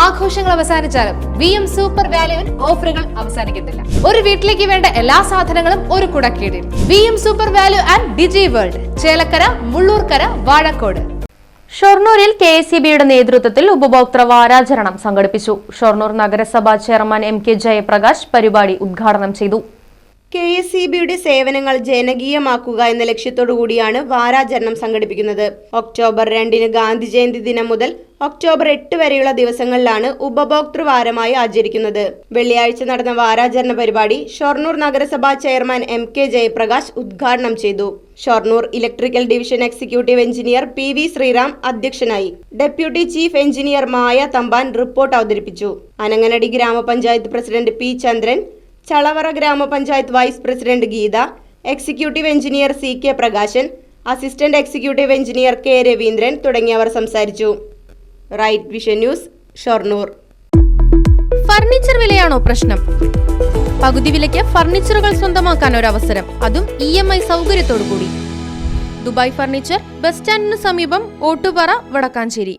ആഘോഷങ്ങൾ അവസാനിച്ചാലും V M super വാല്യുവിൽ ഓഫറുകൾ അവസാനിക്കുന്നില്ല. ഒരു വീട്ടിലേക്ക് വേണ്ട എല്ലാ സാധനങ്ങളും ഒരു കുടക്കീടിൽ. V M super value and digi world Chelakkara Mullurkara Vazhakode. ഷൊർണൂരിൽ K S ബിയുടെ നേതൃത്വത്തിൽ ഉപഭോക്തൃ വാരാചരണം സംഘടിപ്പിച്ചു. ഷൊർണൂർ നഗരസഭാ ചെയർമാൻ എം കെ ജയപ്രകാശ് പരിപാടി ഉദ്ഘാടനം ചെയ്തു. കെ എസ് ഇ ബിയുടെ സേവനങ്ങൾ ജനകീയമാക്കുക എന്ന ലക്ഷ്യത്തോടു കൂടിയാണ് വാരാചരണം സംഘടിപ്പിക്കുന്നത്. ഒക്ടോബർ രണ്ടിന് ഗാന്ധി ജയന്തി ദിനം മുതൽ ഒക്ടോബർ എട്ട് വരെയുള്ള ദിവസങ്ങളിലാണ് ഉപഭോക്തൃ വാരമായി ആചരിക്കുന്നത്. വെള്ളിയാഴ്ച നടന്ന വാരാചരണ പരിപാടി ഷൊർണൂർ നഗരസഭാ ചെയർമാൻ എം കെ ജയപ്രകാശ് ഉദ്ഘാടനം ചെയ്തു. Shoranur electrical division executive engineer P V Sreeram അധ്യക്ഷനായി. Deputy chief engineer Maya Thampan report അവതരിപ്പിച്ചു. അനങ്ങനടി ഗ്രാമപഞ്ചായത്ത് പ്രസിഡന്റ് പി ചന്ദ്രൻ ചളവറ ഗ്രാമപഞ്ചായത്ത് vice president Geetha executive engineer C K Prakashan assistant executive engineer K Raveendran തുടങ്ങിയവർ സംസാരിച്ചു. Right vision news Shoranur. Furniture വിലയാണോ പ്രശ്നം? പകുതി വിലയ്ക്ക് ഫർണിച്ചറുകൾ സ്വന്തമാക്കാൻ ഒരു അവസരം അതും ഇ എം ഐ സൗകര്യത്തോടു കൂടി ദുബായ് ഫർണിച്ചർ ബസ് സ്റ്റാൻഡിന് സമീപം ഓട്ടുപാറ വടക്കാഞ്ചേരി.